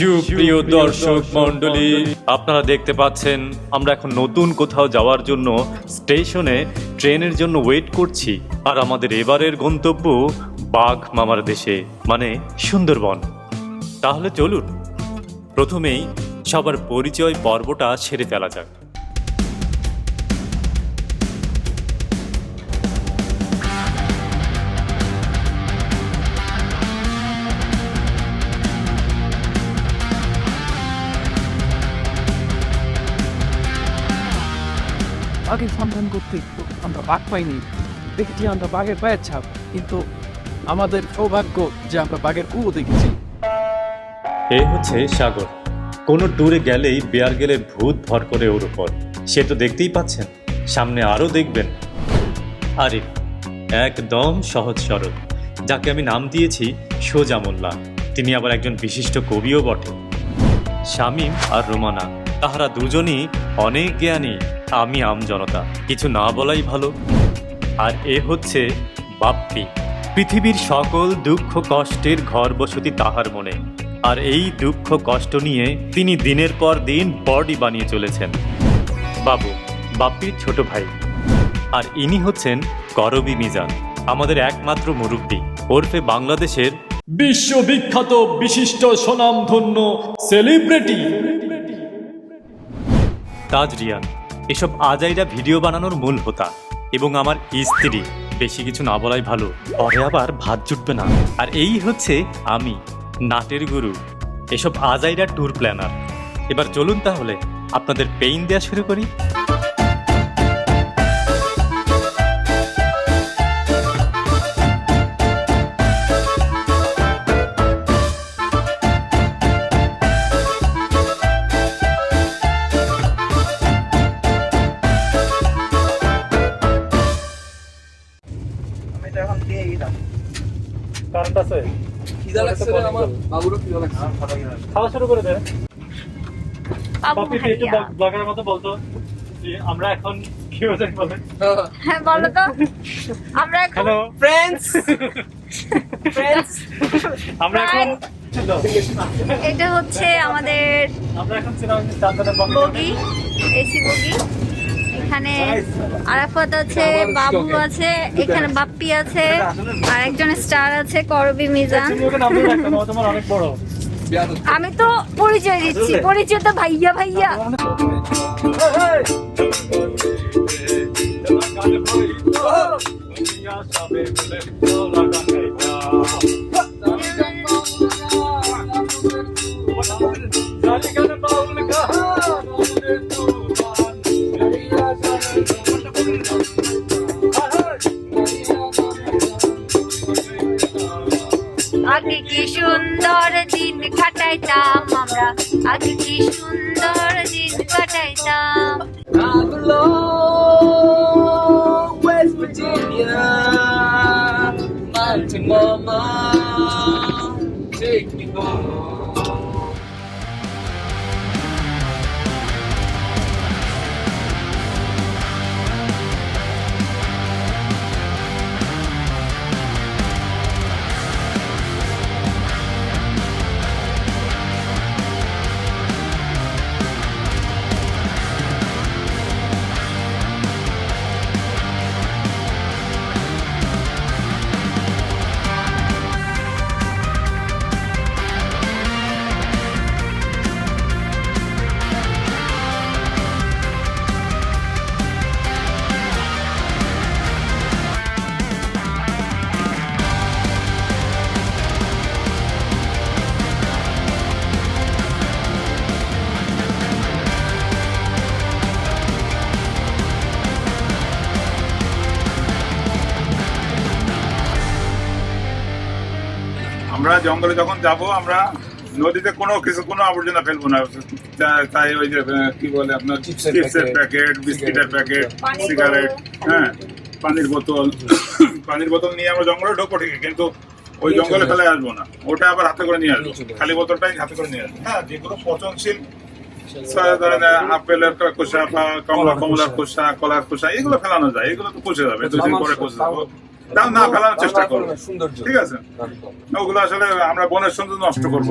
সুপ্রিয় দর্শক মন্ডলী আপনারা দেখতে পাচ্ছেন আমরা এখন নতুন কোথাও যাওয়ার জন্য স্টেশনে ট্রেনের জন্য ওয়েট করছি। আর আমাদের এবারের গন্তব্য বাঘ মামার দেশে মানে সুন্দরবন। তাহলে চলুন প্রথমেই সবার পরিচয় পর্বটা সেরে ফেলা যাক। বাঘের সন্ধান করতে আমরা বাঘ পাইনি। দেখেছি আমরা বাঘের পায়ের ছাপ। কিন্তু আমাদের সৌভাগ্য যে আমরা বাঘের কুয়ো দেখেছি। এ হচ্ছে সাগর। কোনো ট্যুরে গেলেই বেয়ার গেলে ভূত ভর করে ওর উপর। সে তো দেখতেই পাচ্ছেন। সামনে আরও দেখবেন। আরিফ একদম সহজ সরল। যাকে আমি নাম দিয়েছি সোজা মোল্লা। তিনি আবার একজন বিশিষ্ট কবিও বটে। শামীম আর রোমানা, তাহারা দুজনই অনেক জ্ঞানী। আমি আম জনতা। কিছু না বলাই ভালো। আর এ হচ্ছে বাপ্পি। পৃথিবীর সকল দুঃখ কষ্টের ঘর বসতি তাহার মনে। আর এই দুঃখ কষ্ট নিয়ে তিনি দিনের পর দিন বডি বানিয়ে চলেছেন। বাবু বাপ্পির ছোট ভাই। আর ইনি হচ্ছেন করবি মিজান আমাদের একমাত্র মুরব্বী। ওরফে বাংলাদেশের বিশ্ববিখ্যাত বিশিষ্ট স্বনামধন্য সেলিব্রিটি। তাজ রিয়ান। এসব আজাইরা ভিডিও বানানোর মূল হোতা এবং আমার স্ত্রী। বেশি কিছু না বলাই ভালো। পরে আবার ভাত জুটবে না। আর এই হচ্ছে আমি, নাটের গুরু। এসব আজাইরা ট্যুর প্ল্যানার এবার চলুন তাহলে, আপনাদের পেইন দেওয়া শুরু করি। কারেন্ট আছে? খিদা লাগছে আমার। বাবুরও খিদা লাগছে। খাওয়া শুরু করে দে। একটু মতো বলতো যে আমরা এখন কি হয়ে বলে হ্যাঁ বলো তো। আমরা এখন হ্যালো ফ্রেন্ডস ফ্রেন্ডস আমরা এখন এটা হচ্ছে আমাদের আমরা এখন ছিলাম বগি এসি বগি। এখানে আরাফাত আছে বাবু আছে এখানে বাপ্পি আছে আর একজন স্টার আছে করবি মিজান আমি তো পরিচয় দিচ্ছি পরিচয় তো ভাইয়া ভাইয়া আগে কি সুন্দর দিন কাটাইতাম আমরা আগে কি সুন্দর দিন কাটাইতাম West Virginia, Mountain Mama, take me home. আমরা জঙ্গলে যখন যাব আমরা নদীতে কোনো কিছু কোনো আবর্জনা ফেলব না। তাই ওই যে কি বলে আপনার চিপসের প্যাকেট, বিস্কিটের প্যাকেট পানির সিগারেট বোতল। হ্যাঁ পানির বোতল পানির বোতল নিয়ে আমরা জঙ্গলে ঢোকবো ঠিকই কিন্তু ওই জঙ্গলে ফেলে আসব। না। ওটা আবার হাতে করে নিয়ে আসব। খালি বোতলটাই হাতে করে নিয়ে আসব। হ্যাঁ যেগুলো পচনশীল সা- ধরেন আপেলের খোসা বা কমলা কমলার খোসা। কলার খোসা এগুলো ফেলানো যায়। এগুলো তো পচে যাবে। দুদিন পরে পচে যাবে। তাও না ফেলানোর চেষ্টা করব। ঠিক আছে? ওগুলো আসলে আমরা বনের সৌন্দর্য নষ্ট করব।